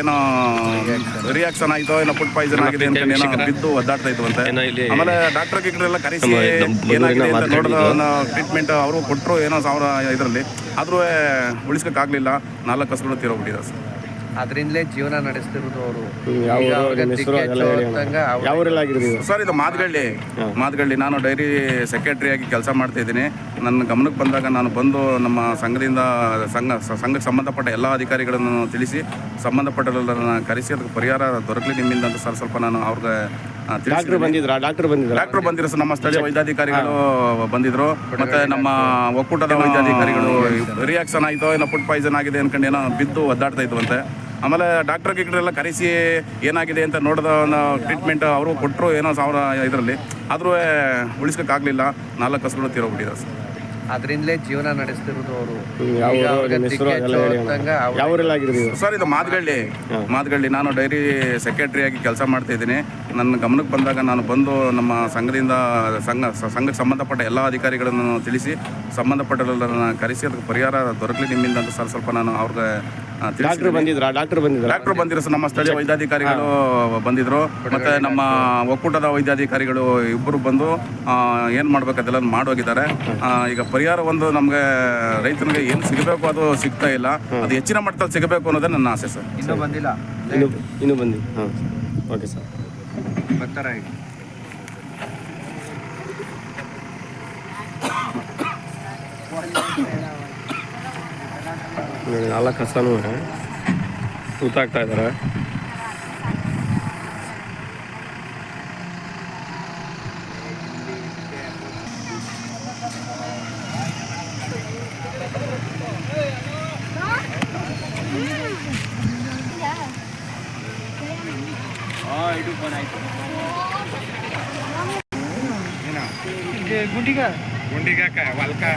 ಏನೋ ರಿಯಾಕ್ಷನ್ ಆಯ್ತೋ ಏನೋ food poison ಆಗಿದೆ ಅಂತ ಏನೋ ಬಿದ್ದು ಒದ್ದಾಡ್ತಾ ಇದ್ವಂತೆ. ಆಮೇಲೆ ಡಾಕ್ಟರ್ ಗಿಕ್ಟರ್ ಕರೆಸಿ ಏನಾಗಿದೆ ಅಂತ ನೋಡಿದ ಟ್ರೀಟ್ಮೆಂಟ್ ಅವರು ಕೊಟ್ಟರು ಏನೋ ಸಾವಿರ ಇದರಲ್ಲಿ. ಆದ್ರೂ ಉಳಿಸ್ಕೊಕ್ಕಾಗಲಿಲ್ಲ. ನಾಲ್ಕು ಹಸುಗಳು ತೀರೋಗ್ಬಿಟ್ಟಿದೆ ಸರ್. ಅದರಿಂದಲೇ ಜೀವನ ನಡೆಸ್ತಿರೋದು ಅವರು? ಸರ್ ಇದು ಮಾದಗಳ್ಳಿ. ಮಾದಗಳ್ಳಿ. ನಾನು ಡೈರಿ ಸೆಕ್ರೆಟರಿ ಆಗಿ ಕೆಲಸ ಮಾಡ್ತಾ ಇದ್ದೀನಿ. ನನ್ನ ಗಮನಕ್ಕೆ ಬಂದಾಗ ನಾನು ಬಂದು ನಮ್ಮ ಸಂಘದಿಂದ ಸಂಘ ಸಂಘಕ್ಕೆ ಸಂಬಂಧಪಟ್ಟ ಎಲ್ಲ ಅಧಿಕಾರಿಗಳನ್ನು ತಿಳಿಸಿ ಸಂಬಂಧಪಟ್ಟವರನ್ನ ಕರೆಸಿ ಅದಕ್ಕೆ ಪರಿಹಾರ ದೊರಕಲಿ ನಿಮ್ಮಿಂದ ಅಂತ ಸರ್ ಸ್ವಲ್ಪ ನಾನು ಅವ್ರಿಗೆ ಡಾಕ್ಟರ್ ಬಂದಿದ್ರು? ಡಾಕ್ಟರ್ ಬಂದಿದ್ರಾ? ಡಾಕ್ಟರ್ ಬಂದಿರೋ ಸರ್ ನಮ್ಮ ಸ್ಥಳೀಯ ವೈದ್ಯಾಧಿಕಾರಿಗಳು ಬಂದಿದ್ರು. ಮತ್ತೆ ನಮ್ಮ ಒಕ್ಕೂಟದ ವೈದ್ಯಾಧಿಕಾರಿಗಳು ರಿಯಾಕ್ಷನ್ ಆಯ್ತೋ ಏನೋ ಫುಡ್ ಪಾಯ್ಸನ್ ಆಗಿದೆ ಅನ್ಕೊಂಡು ಏನೋ ಬಿದ್ದು ಒದ್ದಾಡ್ತಾ ಇದ್ವಂತೆ. ಆಮೇಲೆ ಡಾಕ್ಟರ್ ಗಿಕ್ಟ್ರೆಲ್ಲ ಕರೆಸಿ ಏನಾಗಿದೆ ಅಂತ ನೋಡಿದ ಟ್ರೀಟ್ಮೆಂಟ್ ಅವರು ಕೊಟ್ಟರು ಏನೋ ಸಾವಿರ ಇದರಲ್ಲಿ. ಆದರೂ ಉಳಿಸ್ಕೋಕ್ಕಾಗಲಿಲ್ಲ. ನಾಲ್ಕು ಹಸುಗಳು ತೀರೋಗ್ಬಿಟ್ಟಿದೆ ಸರ್. ಅದರಿಂದಲೇ ಜೀವನ ನಡೆಸ್ತಿರೋದು ಅವರು? ಸರ್ ಇದು ಮಾದಗಳ್ಳಿ. ಮಾದಗಳ್ಳಿ. ನಾನು ಡೈರಿ ಸೆಕ್ರೆಟರಿ ಆಗಿ ಕೆಲಸ ಮಾಡ್ತಾ ಇದ್ದೀನಿ. ನನ್ನ ಗಮನಕ್ಕೆ ಬಂದಾಗ ನಾನು ಬಂದು ನಮ್ಮ ಸಂಘದಿಂದ ಸಂಘ ಸಂಘಕ್ಕೆ ಸಂಬಂಧಪಟ್ಟ ಎಲ್ಲ ಅಧಿಕಾರಿಗಳನ್ನು ತಿಳಿಸಿ ಸಂಬಂಧಪಟ್ಟವರನ್ನ ಕರೆಸಿ ಅದಕ್ಕೆ ಪರಿಹಾರ ದೊರಕಲಿ ನಿಮ್ಮಿಂದ ಅಂತ ಸರ್ ಸ್ವಲ್ಪ ನಾನು ಅವ್ರಿಗೆ ಡಾಕ್ಟರ್ ಬಂದಿರ ಬಂದಿದ್ರಾ? ಡಾಕ್ಟರ್ ಬಂದಿದ್ರಾ? ಡಾಕ್ಟರ್ ಬಂದಿರೋ ಸರ್ ನಮ್ಮ ಸ್ಥಳೀಯ ವೈದ್ಯಾಧಿಕಾರಿಗಳು ಬಂದಿದ್ರು. ಮತ್ತೆ ನಮ್ಮ ಒಕ್ಕೂಟದ ವೈದ್ಯಾಧಿಕಾರಿಗಳು ಇಬ್ಬರು ಬಂದು ಏನು ಏನ್ ಮಾಡ್ಬೇಕು ಅದೆಲ್ಲ ಮಾಡೋಗಿದ್ದಾರೆ ಈಗ ಪರಿಹಾರ ಒಂದು ನಮ್ಗೆ ರೈತನಿಗೆ ಏನು ಸಿಗಬೇಕು ಅದು ಸಿಗ್ತಾ ಇಲ್ಲ. ಅದು ಹೆಚ್ಚಿನ ಮಟ್ಟದಲ್ಲಿ ಸಿಗಬೇಕು ಅನ್ನೋದೇ ನನ್ನ ಆಸೆ ಸರ್. ಇನ್ನೂ ಬಂದಿಲ್ಲ. ಇನ್ನು ಇನ್ನು ಬಂದಿ ಹಾಂ ಓಕೆ ಸರ್ ಬರ್ತಾರ ಎಲ್ಲ ನೋಡಿ ನಾಲ್ಕು ಹಸನು ಇದ್ದಾರೆ. हाँ, गुंडी का गुंडी का वालका।